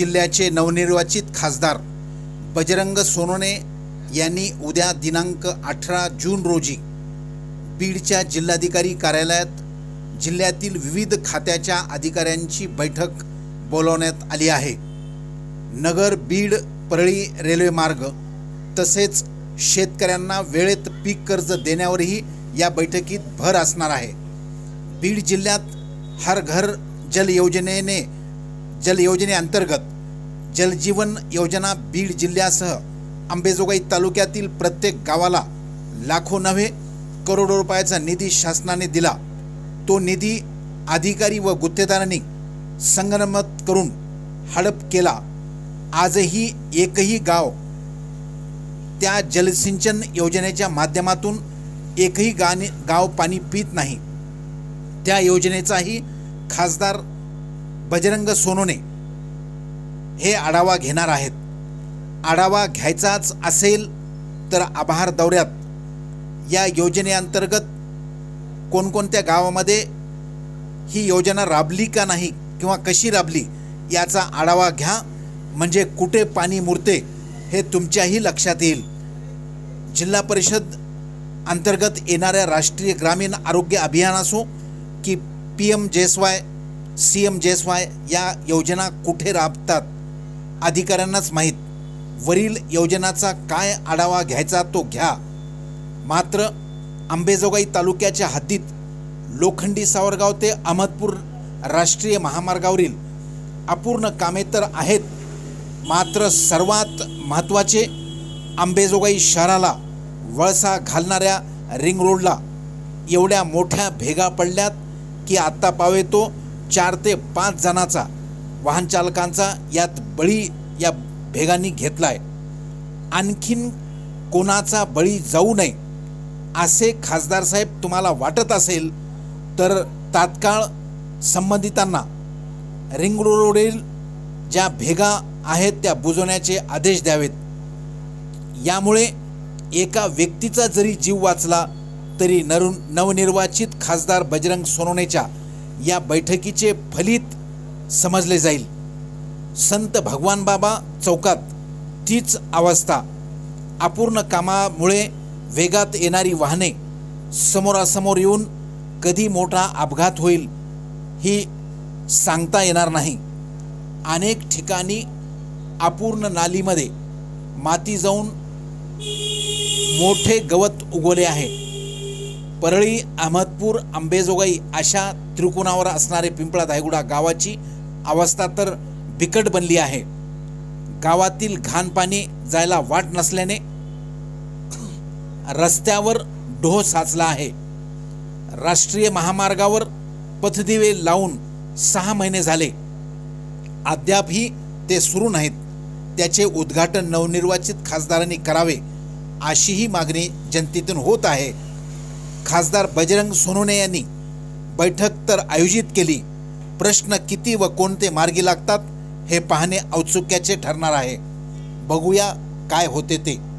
जिल्ह्याचे नवनिर्वाचित खासदार बजरंग सोनोने यांनी उद्या दिनांक अठरा जून रोजी बीडच्या जिल्हाधिकारी कार्यालयात जिल्ह्यातील विविध खात्याच्या अधिकाऱ्यांची बैठक बोलावण्यात आली आहे. नगर बीड परळी रेल्वे मार्ग तसेच शेतकऱ्यांना वेळेत पीक कर्ज देण्यावरही या बैठकीत भर असणार आहे. बीड जिल्ह्यात हर घर जल योजनेने जल योजनेअंतर्गत जलजीवन योजना बीड जिल्ह्यासह अंबेजोगाई तालुक्यातील प्रत्येक गावाला लाखो नव्हे करोडो रुपयाचा निधी शासनाने दिला. तो निधी अधिकारी व गुत्तेदारांनी संगनमत करून हडप केला. आजही एकही गाव त्या जलसिंचन योजनेच्या माध्यमातून एकही गाणे गाव पाणी पित नाही. त्या योजनेचाही खासदार बजरंग सोनोने हे आढावा घेणार आहेत. आढावा घ्यायचाच असेल तर आभार दौऱ्यात. या योजनेअंतर्गत कोणकोणत्या गावामध्ये ही योजना राबली का नाही किंवा कशी राबली याचा आढावा घ्या. म्हणजे कुठे पाणी मुरते हे तुमच्याही लक्षात येईल. जिल्हा परिषद अंतर्गत येणाऱ्या राष्ट्रीय ग्रामीण आरोग्य अभियान असो की P M JAY C M JAY या योजना कुठे राबतात अधिकाऱ्यांनाच माहीत. वरील योजनाचा काय आढावा घ्यायचा तो घ्या. मात्र अंबेजोगाई तालुक्याच्या हद्दीत लोखंडी सावरगाव ते अहमदपूर राष्ट्रीय महामार्गावरील अपूर्ण कामे तर आहेत मात्र सर्वात महत्त्वाचे अंबेजोगाई शहराला वळसा घालणाऱ्या रिंग रोडला एवढ्या मोठ्या भेगा पडल्यात की आत्ता पावे तो चार ते पाच जणांचा वाहन चालकांचा यात बळी या भेगांनी आहे आणखीन कोणाचा बळी जाऊ नये असे खासदार साहेब तुम्हाला वाटत असेल तर तात्काळ संबंधितांना रिंग रोडवरील ज्या भेगा आहेत त्या बुजवण्याचे आदेश द्यावेत. यामुळे एका व्यक्तीचा जरी जीव वाचला तरी नरु नवनिर्वाचित खासदार बजरंग सोनवणेच्या या बैठकीचे फलित समजले जाईल. संत भगवान बाबा चौकात तीच अवस्था. अपूर्ण कामामुळे वेगात येणारी वाहने समोरासमोर येऊन कधी मोठा अपघात होईल ही सांगता येणार नाही. अनेक ठिकाणी अपूर्ण नालीमध्ये माती जाऊन मोठे गवत उगवले आहे. परळी अहमदपूर आंबेजोगाई अशा त्रिकोणावर असणारे पिंपळा धायगुडा गावाची अवस्था तर बिकट बनली आहे. गावातील घाण पाणी जायला वाट नसल्याने रस्त्यावर ढो साचला आहे. राष्ट्रीय महामार्गावर पथदिवे लावून सहा महिने झाले. अद्यापही ते सुरू नाहीत. त्याचे उद्घाटन नवनिर्वाचित खासदारांनी करावे अशीही मागणी जनतेतून होत आहे. खासदार बजरंग सोनोने यांनी बैठक तर आयोजित केली. प्रश्न किती व कोणते मार्गी लागतात हे पाहणे औत्सुक्याचे ठरणार आहे. बघूया काय होते ते.